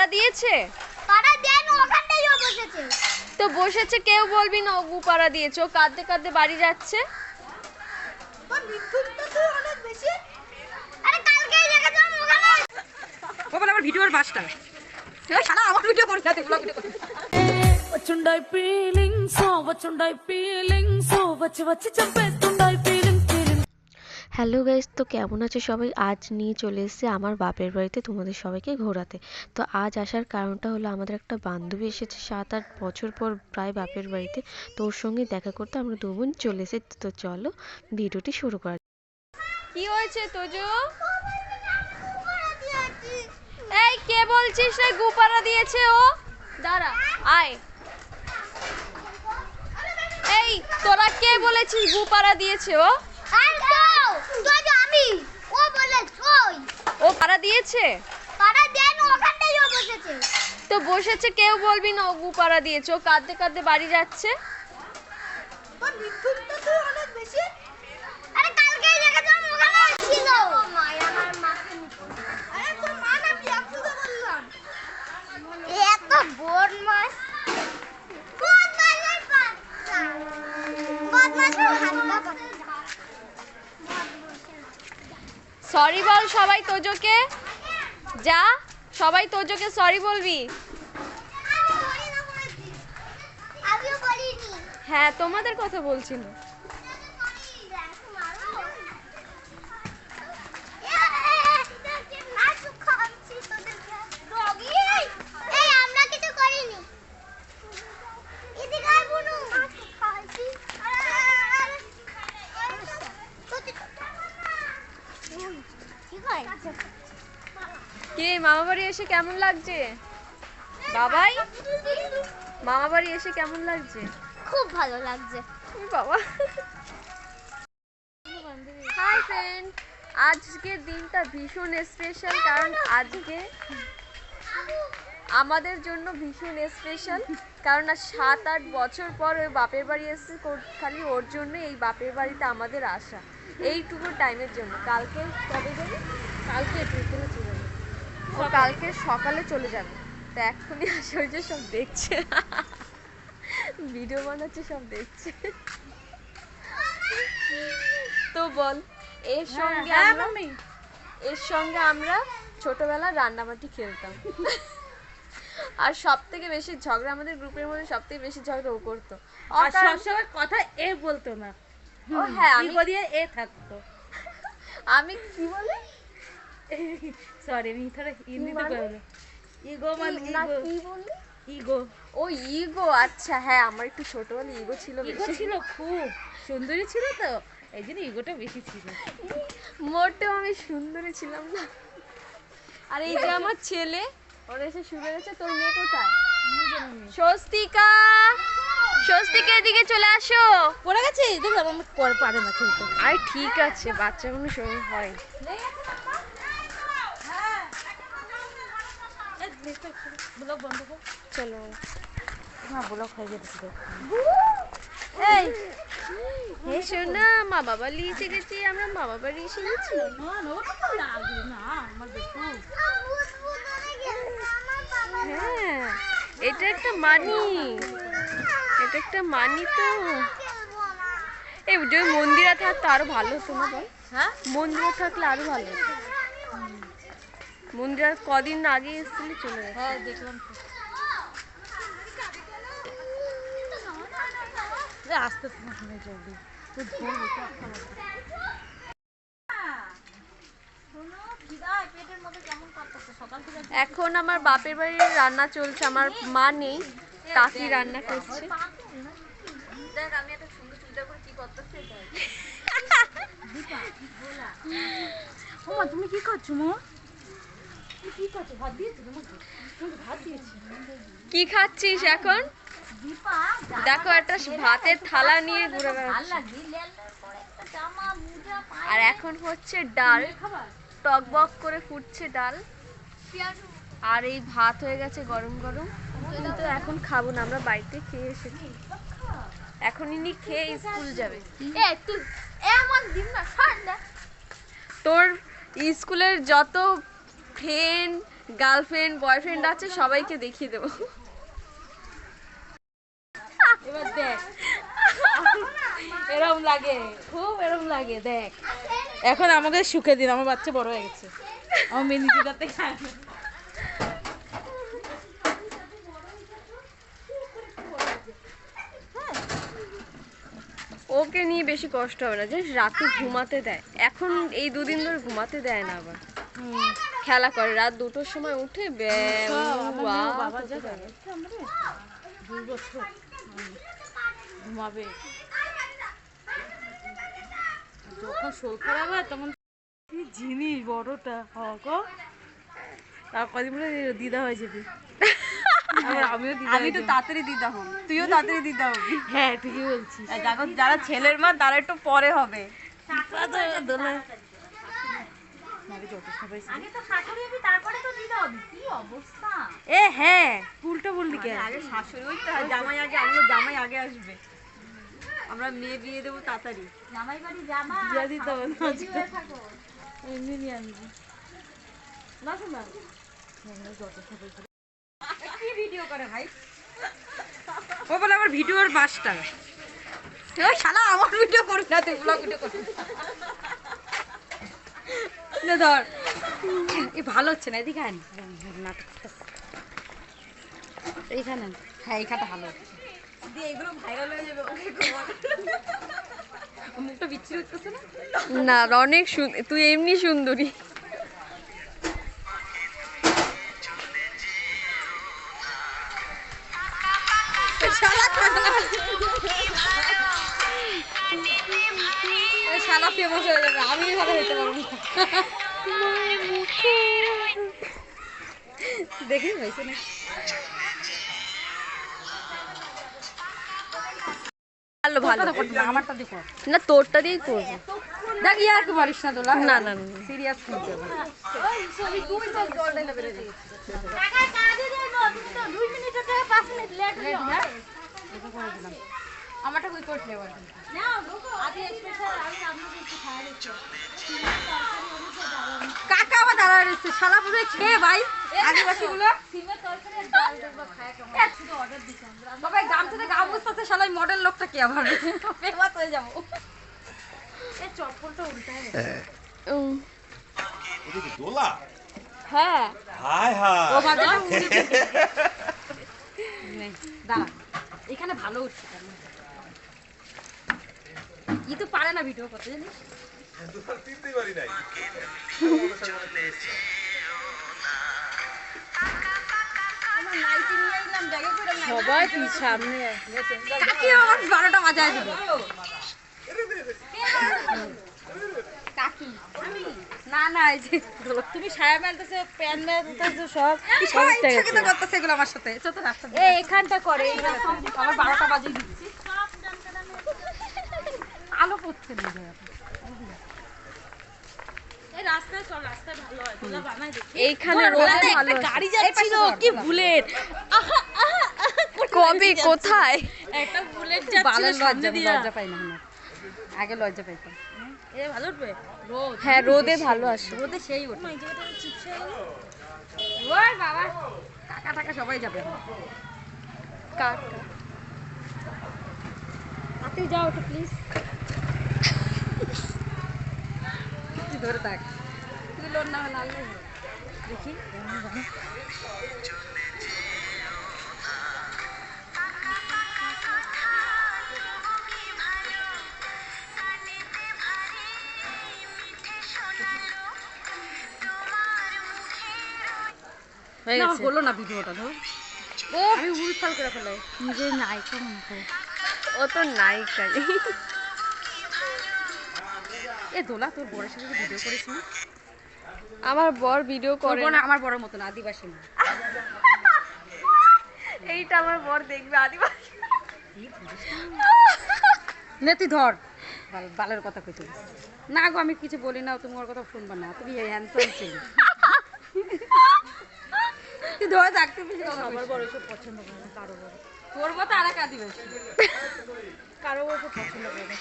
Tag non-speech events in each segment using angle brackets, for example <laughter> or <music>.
পাড়া দিয়েছে পাড়া দেন ওখানটাই ও বসেছে তো বসেছে কেউ বলবি না ও গু পাড়া দিয়েছে ও কাঁদতে কাঁদতে বাড়ি যাচ্ছে তোর বিদ্যুৎটা তো অনেক বেশি আরে কালকেই দেখেছিলাম ওখানে ও বলে আমার ভিডিওর মাস্টার সারা আমার ভিডিও করে যাতে ব্লগ ভিডিও করতে వచ్చుండాయి ఫీలింగ్స్ వచ్చుండాయి ఫీలింగ్స్ వచ్చి వచ్చి చంపేస్తుండాయి ఫీలింగ్ ఫీలింగ్ হ্যালো গাইস তো কেমন আছো সবাই? আজ নিয়ে চলে এসেছে আমার বাপের বাড়িতে তোমাদের সবাইকে ঘোরাতে। তো আজ আসার কারণটা হলো আমাদের একটা বান্ধবী এসেছে সাত আট বছর পর প্রায় বাপের বাড়িতে। তো ওর সঙ্গে দেখা করতে আমরা দু চলে এসেছি। তো চলো ভিডিওটি শুরু করা। কি হয়েছে তোজো? এই, কে বলছিস রে? গু পাড়া দিয়েছে ও। দাঁড়া, আয়। এই, তোরা কে বলেছিস গু পাড়া দিয়েছে ও আর তো তো যে আমি ও বলে ওই ও পাড়া দিয়েছে? পাড়া দেন ওখানটাই ও বসেছে। তো বসেছে কেউ বলবি না ও পাড়া দিয়েছে। ও কাঁদতে কাঁদতে বাড়ি যাচ্ছে। তোর বিদ্যুৎটা তো অনেক বেশি আরে কালকেই দেখেছিলাম ওখানে ছিল মা আমার মা আরে তোর মা না কি একসাথে বললাম এত বদমাস বদমাসের বাচ্চা বদমাসের হাল্লা সরি বল সবাই তোজোকে? যা সবাই তোজোকে সরি বলবি? হ্যাঁ তোমাদের কথা বলছি না এই আমরা কিছু করিনি এদিকে আয় বুনু ঠিক হয় কি মামা বাড়ি এসে কেমন লাগছে? বাবাই? মামা বাড়ি এসে কেমন লাগছে? খুব ভালো লাগছে। বাবা। হাই ফ্রেন্ড আজকের দিনটা ভীষণ স্পেশাল কারণ আজকে আমাদের জন্য ভীষণ স্পেশাল কারণ আর সাত আট বছর পর ওই বাপের বাড়ি এসেছে কো- খালি ওর জন্য এই বাপের বাড়িতে আমাদের আসা। এইটুকু টাইমের জন্য। কালকে কবে যাবে কালকে বিকেলে চলে যাবে। ও কালকে সকালে চলে যাবে। তো এক্ষুনি আসে ওই যে সব দেখছে। ভিডিও বানাচ্ছে সব দেখছে। তো বল এর সঙ্গে আমরা এর সঙ্গে আমরা ছোটবেলা রান্নাবাটি খেলতাম। আর সব থেকে বেশি ঝগড়া আমাদের গ্রুপের মধ্যে সব থেকে বেশি ঝগড়া ও করতো। আর সবসময় কথা এ বলতো না। ও হ্যাঁ আমি এ থাকতো। আমি কি বলে? <laughs> সরি আমি থোড়া হিন্দিতে মানে? ইগো মানে ইগো কি বললি? ইগো ও ইগো আচ্ছা হ্যাঁ আমার একটু ছোটবেলা ইগো ছিল ইগো ছিল খুব সুন্দরী ছিল তো এই জন্য ইগোটা বেশি ছিল। মোটেও আমি সুন্দরী ছিলাম না। আর এই যে আমার ছেলে ওরা এসে শুয়ে গেছে তোর মেয়ে কোথায়? স্বস্তিকা! স্বস্তিকা এদিকে চলে আসো। পড়ে গেছে? দেখো আমার পরে পারে না খেলতে। আরে ঠিক আছে বাচ্চা কোনো সময় হয় ব্লগ বন্ধ কর চলো হ্যাঁ ব্লগ হয়ে যেতে এই হে শোনা মা বাবা লিয়েছে গেছি আমরা মা বাবা এসে গেছি। না না ওটা তো লাগবে না আমার দেখো। হ্যাঁ এটা একটা মানি। এটা একটা মানি তো। এই যদি মন্দিরা থাকতো আরও ভালো হতো না বল হ্যাঁ? মন্দিরে থাকলে আরও ভালো। হতো মন্দিরা কদিন আগে এসেছিলি চলে হ্যাঁ দেখলাম আসতে জলদি। এখন আমার বাপের বাড়ির রান্না চলছে আমার মা নেই কাকি রান্না করছে। <laughs> তুমি কি করছ মা? কি খাচ্ছিস এখন? দেখো একটা ভাতের থালা নিয়ে ঘুরে আর এখন হচ্ছে ডাল। টক বক করে ফুটছে ডাল। আর এই ভাত হয়ে গেছে গরম গরম। কিন্তু এখন খাব না আমরা বাড়িতে খেয়ে এসেছি। এখন ইনি খেয়ে স্কুল যাবে। তোর স্কুলের যত ফ্রেন্ড গার্লফ্রেন্ড বয়ফ্রেন্ড আছে সবাইকে দেখিয়ে দেবো। এবার দেখ। এরম লাগে খুব এরম লাগে দেখ। এখন আমাদের সুখে দিন আমার বাচ্চা বড় হয়ে গেছে। আমার মেয়ে নিজে দাঁতে খায় ওকে নিয়ে বেশি কষ্ট হবে না জানিস রাতে ঘুমাতে দেয়। এখন এই দুদিন ধরে ঘুমাতে দেয় না আবার। খেলা করে। রাত দুটোর সময় উঠে ঘুমাবে। যখন শোল খারাপ হয় তখন কি জিনিস বড়টা হক তার কদিন পরে দিদা হয়ে যাবে। আমিও আমি তো তাড়াতাড়ি দিদা হব। তুইও তাড়াতাড়ি দিদা হবি। হ্যাঁ ঠিকই বলছিস। আর যারা ছেলের মা তারা একটু পরে হবে। এ হ্যাঁ উল্টো বললি কেন? আগে শাশুড়ি ওই তো জামাই আগে আমরা জামাই আগে আসবে। আমরা মেয়ে বিয়ে দেবো তাড়াতাড়ি। দিয়া দিতে হবে এমনি নিয়ে আনবি না শোনা ও বলে আমার ভিডিওর বাসটা তুই শালা আমার ভিডিও করবি না তুই ব্লগ ভিডিও করবি। নে ধর। এ ভালো হচ্ছে না এদিকে আন নাটক এইখানে। হ্যাঁ এইখানটা ভালো হচ্ছে। দিয়ে এগুলো ভাইরাল হয়ে যাবে ওকে মুখটা বিচ্ছিরি হচ্ছে না? না অনেক তুই এমনি সুন্দরী। শালা ফেমাস হয়ে যাবে আমি ভালো হইতে পারব। না দেখি হয়েছে না ভালো ভালো কথা করতে না, আমারটা দেখো না তোরটা দিয়েই করব দেখ ইয়ার কি পারিস না তোলা না না না সিরিয়াস শুনতে হবে টাকা কাজে দেয় না তুমি তো দুই মিনিট থেকে পাঁচ মিনিট লেট হয়ে যায় আমারটা কই করতে হবে না আদি স্পেশাল আমি আপনাকে একটু খাওয়া দিচ্ছি খায় গাম থেকে গাম বুঝতেছে শালাই মডেল লোকটা কি আবার? ফেমাস হয়ে যাব চপ্পলটা দোলা ও দাঁড়া এখানে ভালো উঠছে ই তো পারে না ভিডিও করতে জানিস? চিনতেই পারি নাই সবাই তুই সামনে আমার বারোটা বাজায় দিবে না না এই যে তুমি সায়া মেলতেছে প্যান মেলতেছে সব ইচ্ছাকৃত করতেছে এগুলো আমার সাথে। রাস্তা এখানটা করে আমার বারোটা বাজিয়ে দিচ্ছি। আলো পড়ছে না এই রাস্তায় চল রাস্তায় ভালো হয় তোলা বানাই দেখি এইখানে রোদে ভালো আছে। গাড়ি যাচ্ছিল কি বুলেট? কবে কোথায়? একটা বুলেট যাচ্ছিল সামনে লজ্জা দিয়ে। লজ্জা পাই না। আগে লজ্জা পাইতাম। এ ভালো উঠবে? রোদ। হ্যাঁ রোদে ভালো আসে। রোদে সেই ওঠে ওই বাবা। টাকা টাকা সবাই যাবে। কার যাও তো প্লিজ ধরে থাক। লোন না আল্লাহ দেখি। না গেছে। হলো না ভিডিওটা ধর। ও! আমি করে ফেলাই। নিজে নায়িকা মনে করে। ও তো নায়িকাই এ দোলা তোর বড়ের সাথে ভিডিও করিস না আমার বর ভিডিও করে না। আমার বড় মতন আদিবাসী না। এইটা আমার বর দেখবে আদিবাসী। নে তুই ধর। বালের কথা কইতে না গো আমি কিছু বলি না তুমি ওর কথা শুনবা না। তুমি হ্যান্ডসাম ছিল। তুই ধরে থাকতে বেশি কথা আমার বড় সব পছন্দ করে না কারও বড় তোর মতো আর এক আদিবাসী। কারও বড় পছন্দ করে না।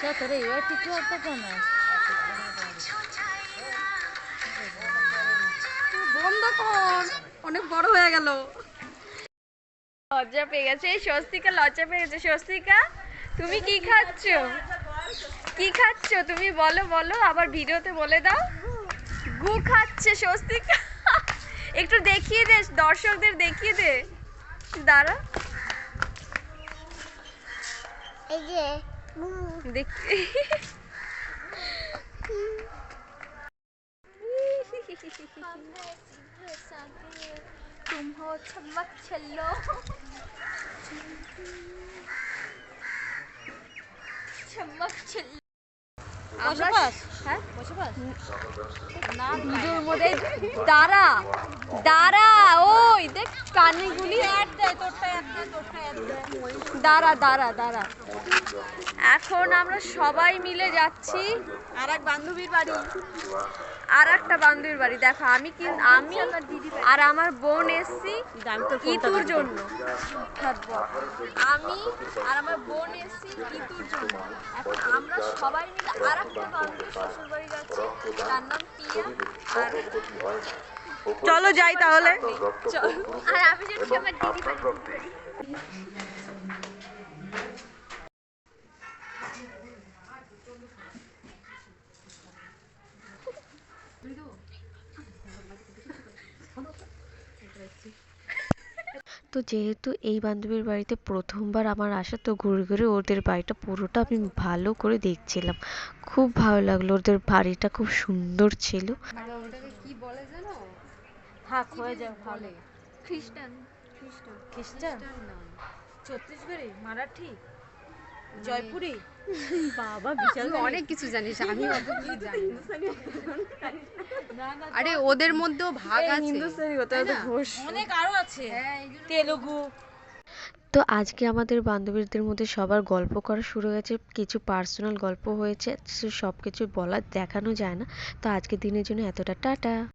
তো তোর এবার কিছু একটা কেন বন্ধ কর অনেক বড় হয়ে গেল। লজ্জা পেয়ে গেছে এই স্বস্তিকা লজ্জা পেয়ে গেছে। স্বস্তিকা তুমি কি খাচ্ছ? কি খাচ্ছ? তুমি বলো বলো আবার ভিডিওতে বলে দাও। গু খাচ্ছে স্বস্তিকা। একটু দেখিয়ে দে দর্শকদের দেখিয়ে দে। দাঁড়া। এই যে দেখ तुम हो चमक छल्लो चमक छल्लो আমরা হ্যাঁ ভিডিওর মধ্যে দাঁড়া দাঁড়া ওই দেখ কানে গুলি দাঁড়া দাঁড়া দাঁড়া। এখন আমরা সবাই মিলে যাচ্ছি আর এক বান্ধবীর বাড়ি। আর একটা বান্ধবীর বাড়ি। দেখো আমি কি আমি আর আমার বোন এসছি ইতুর জন্য। আমি আর আমার বোন এসছি ইতুর জন্য। এখন আমরা সবাই মিলে আর একটা বান্ধবীর শ্বশুর বাড়ি যাচ্ছি। তার নাম পিয়া আর চলো যাই তাহলে। চল। আর আমি যাচ্ছি আমার দিদি বাড়ি। তো যেহেতু এই বান্ধবীর বাড়িতে প্রথমবার আমার আসা তো ঘুরে ঘুরে ওদের বাড়িটা পুরোটা আমি ভালো করে দেখছিলাম। খুব ভালো লাগল ওদের বাড়িটা খুব সুন্দর ছিল। ওটাকে কি বলে জানো? থাক হয়ে যাও ভালো খ্রিস্টান? খ্রিস্টান। ছত্তিশগড়ি? মারাঠি? জয়পুরি? <laughs> বাবা বিশাল অনেক কিছু জানিস আমি অত কি জানি। <laughs> আরে ওদের মধ্যেও ভাগ আছে। হিন্দুস্তানি হবে ঘোষ। অনেক আরও আছে। তেলুগু। তো আজকে আমাদের বান্ধবীদের মধ্যে সবার গল্প করা শুরু হয়েছে কিছু পার্সোনাল গল্প হয়েছে সব কিছু বলার দেখানো যায় না। তো আজকের দিনের জন্য এতটা টাটা।